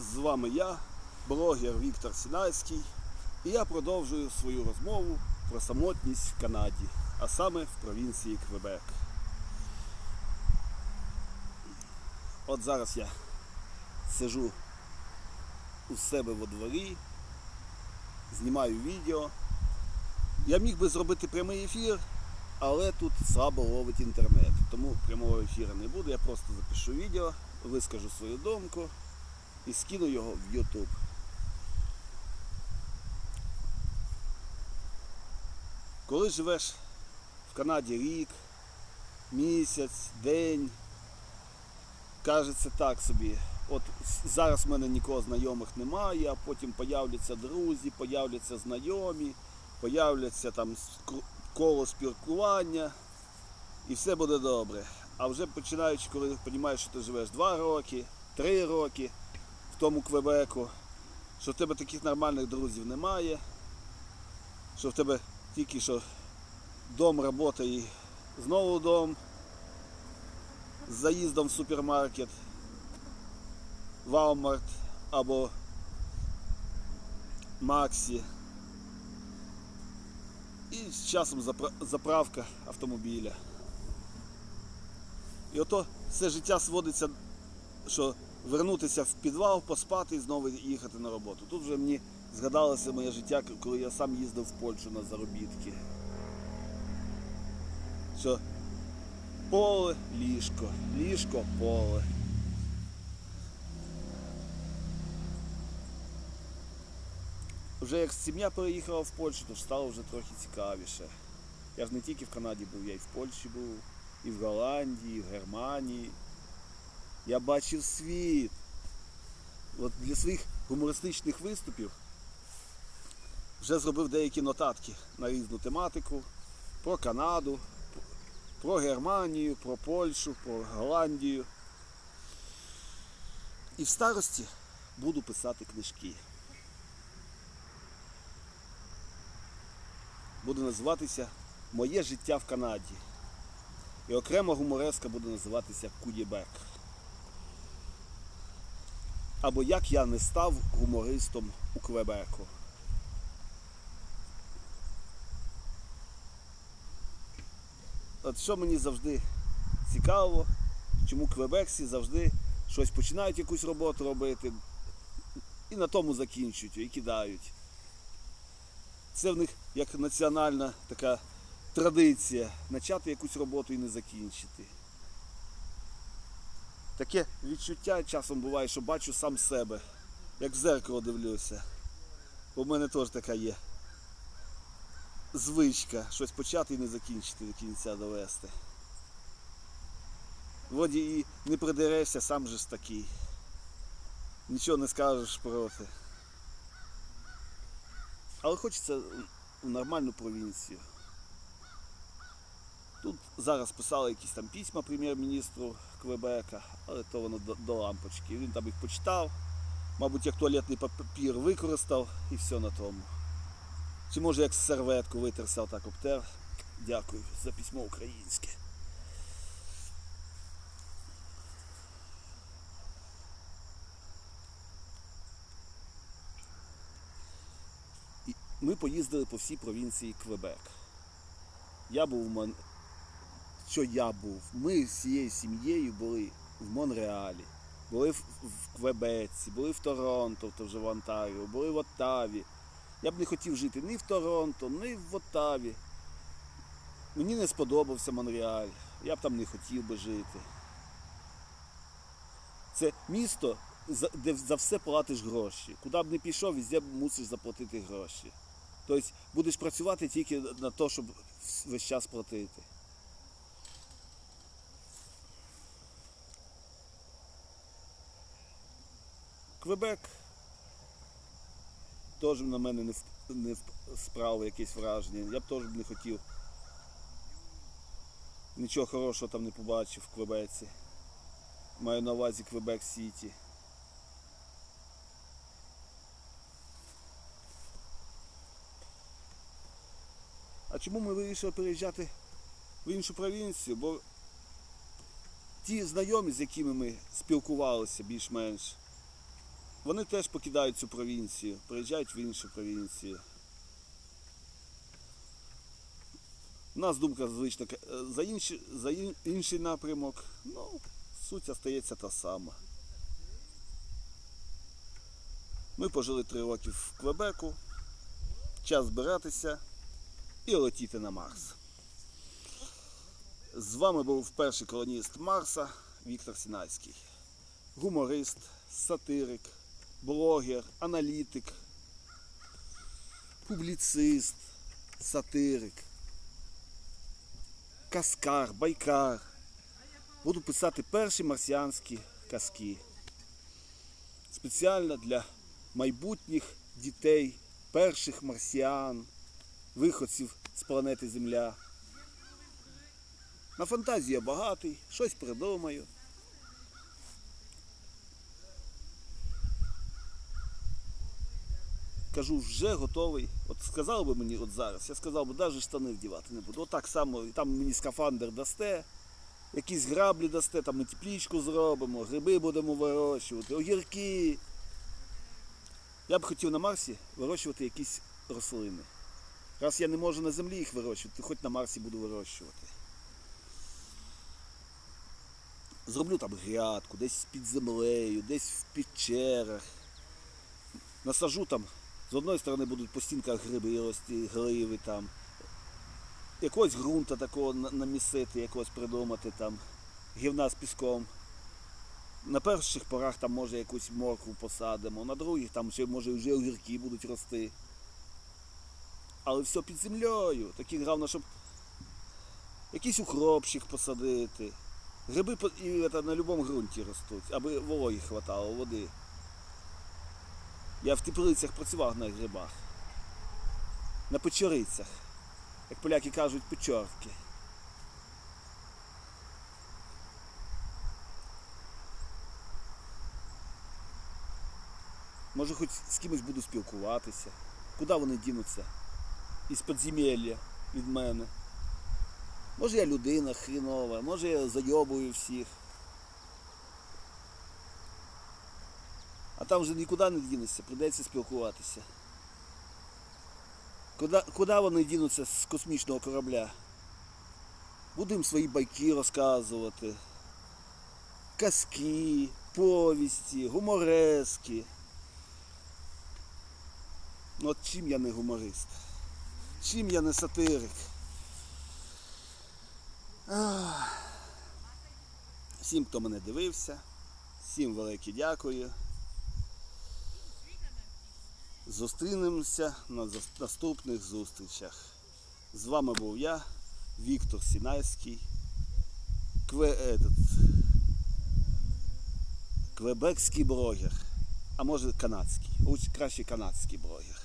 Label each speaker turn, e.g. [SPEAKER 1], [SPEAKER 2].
[SPEAKER 1] З вами я, блогер Віктор Сінайський, і я продовжую свою розмову про самотність в Канаді, а саме в провінції Квебек. От зараз я сижу у себе во дворі, знімаю відео. Я міг би зробити прямий ефір, але тут слабо ловить інтернет. Тому прямого ефіру не буде. Я просто запишу відео, вискажу свою думку і скину його в YouTube. Коли живеш в Канаді рік, місяць, день, кажеться так собі. От зараз в мене нікого знайомих немає, а потім появляться друзі, появляться знайомі, появляться там коло спілкування, і все буде добре. А вже починаючи, коли розумієш, що ти живеш 2 роки, 3 роки тому Квебеку, що в тебе таких нормальних друзів немає, що в тебе тільки що дом, робота і знову дом, з заїздом в супермаркет, Walmart або Максі. І з часом заправка автомобіля. І ото все життя сводиться, що вернутися в підвал, поспати і знову їхати на роботу. Тут вже мені згадалося моє життя, коли я сам їздив в Польщу на заробітки. Що поле, ліжко, ліжко, поле. Вже як сім'я переїхала в Польщу, то стало вже трохи цікавіше. Я ж не тільки в Канаді був, я і в Польщі був, і в Голландії, і в Германії. Я бачив світ. От для своїх гумористичних виступів вже зробив деякі нотатки на різну тематику про Канаду, про Германію, про Польщу, про Голландію. І в старості буду писати книжки. Буде називатися Моє життя в Канаді. І окрема гумореска буде називатися Кудібек. Або як я не став гумористом у Квебеку. От що мені завжди цікаво, чому Квебексі завжди щось починають якусь роботу робити і на тому закінчують і кидають. Це в них як національна така традиція почати якусь роботу і не закінчити. Таке відчуття часом буває, що бачу сам себе, як в зеркало дивлюся. Бо в мене теж така є звичка щось почати і не закінчити до кінця довести. Воді і не придерешся, сам же ж такий. Нічого не скажеш проти. Але хочеться в нормальну провінцію. Зараз писали якісь там письма прем'єр-міністру Квебека, але то воно до, до лампочки. Він там їх почитав, мабуть, як туалетний папір використав і все на тому. Чи може як серветку витерся так обтер. Дякую за письмо українське. Ми поїздили по всій провінції Квебек. Я був в. Що я був? Ми з цією сім'єю були в Монреалі, були в, Квебеці, були в Торонто, то вже в Онтаріо, були в Оттаві. Я б не хотів жити ні в Торонто, ні в Оттаві. Мені не сподобався Монреаль. Я б там не хотів би жити. Це місто, де за все платиш гроші. Куди б не пішов, везде мусиш заплатити гроші. Тобто будеш працювати тільки на те, щоб весь час платити. Квебек теж на мене не, не вп- якесь враження. Я б теж не хотів. Нічого хорошого там не побачив в Квебеці. Маю на увазі Квебек Сіті. А чому ми вирішили переїжджати в іншу провінцію? Бо ті знайомі, з якими ми спілкувалися більш-менш, вони теж покидають цю провінцію, приїжджають в іншу провінцію. У нас думка звична е, за інший, за інший напрямок, ну, суть остається та сама. Ми пожили три роки в Квебеку, час збиратися і летіти на Марс. З вами був перший колоніст Марса Віктор Сінайський. Гуморист, сатирик, блогер, аналітик, публіцист, сатирик, каскар, байкар. Буду писати перші марсіанські казки. Спеціально для майбутніх дітей, перших марсіан, виходців з планети Земля. На фантазію я багатий, щось придумаю. Кажу, вже готовий. От сказав би мені от зараз, я сказав би, навіть штани вдівати не буду. Отак само, і там мені скафандр дасте, якісь граблі дасте, там ми теплічку зробимо, гриби будемо вирощувати, огірки. Я б хотів на Марсі вирощувати якісь рослини. Раз я не можу на землі їх вирощувати, хоч на Марсі буду вирощувати. Зроблю там грядку, десь під землею, десь в печерах. Насажу там, з одної сторони будуть по стінках гриби рости, гливи там. Якогось ґрунта такого намісити, якогось придумати там, гівна з піском. На перших порах там може якусь моркву посадимо, на других там ще може вже огірки будуть рости. Але все під землею. Такі головне, щоб якийсь укропчик посадити. Гриби і це, на будь-якому ґрунті ростуть, аби вологі хватало, води. Я в теплицях працював на грибах. На печорицях. Як поляки кажуть, печорки. Може хоч з кимось буду спілкуватися. Куди вони дінуться? Із підземелля від мене. Може я людина хрінова, може я зайобую всіх. Там вже нікуди не дінешся, прийдеться спілкуватися. Куди, куди вони дінуться з космічного корабля? Будемо свої байки розказувати. Казки, повісті, гуморески. Ну от чим я не гуморист? Чим я не сатирик? Ах. Всім, хто мене дивився, всім велике дякую. Зустрінемося на наступних зустрічах. З вами був я, Віктор Сінайський, Кве, квебекський блогер, а може канадський, краще канадський блогер.